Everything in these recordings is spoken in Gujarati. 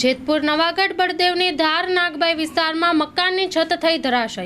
જેતપુર, નવાગઢ, બળદેવની ધાર નાગબાઈ વિસ્તારમાં મકાનની છત થઈ ધરાશય.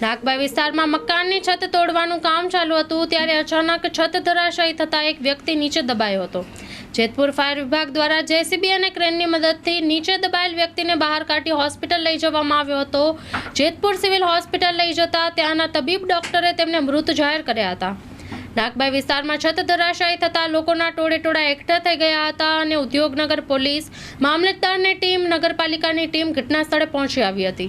નાગબાઈ વિસ્તારમાં મકાનની છત તોડવાનું કામ ચાલુ હતું ત્યારે અચાનક છત ધરાશય થતાં એક વ્યક્તિ નીચે દબાયો હતો. જેતપુર ફાયર વિભાગ દ્વારા જેસીબી અને ક્રેનની મદદથી નીચે દબાયેલ વ્યક્તિને બહાર કાઢી હોસ્પિટલ લઈ જવામાં આવ્યો હતો. જેતપુર સિવિલ હોસ્પિટલ લઈ જતા ત્યાંના તબીબ ડોક્ટરે તેમને મૃત જાહેર કર્યા હતા. નાગબાઈ વિસ્તારમાં છત ધરાશાયી થતાં લોકોના ટોળે ટોળા એકઠા થઈ ગયા હતા અને ઉદ્યોગનગર પોલીસ, મામલતદારની ટીમ, નગરપાલિકાની ટીમ ઘટના સ્થળે પહોંચી આવી હતી.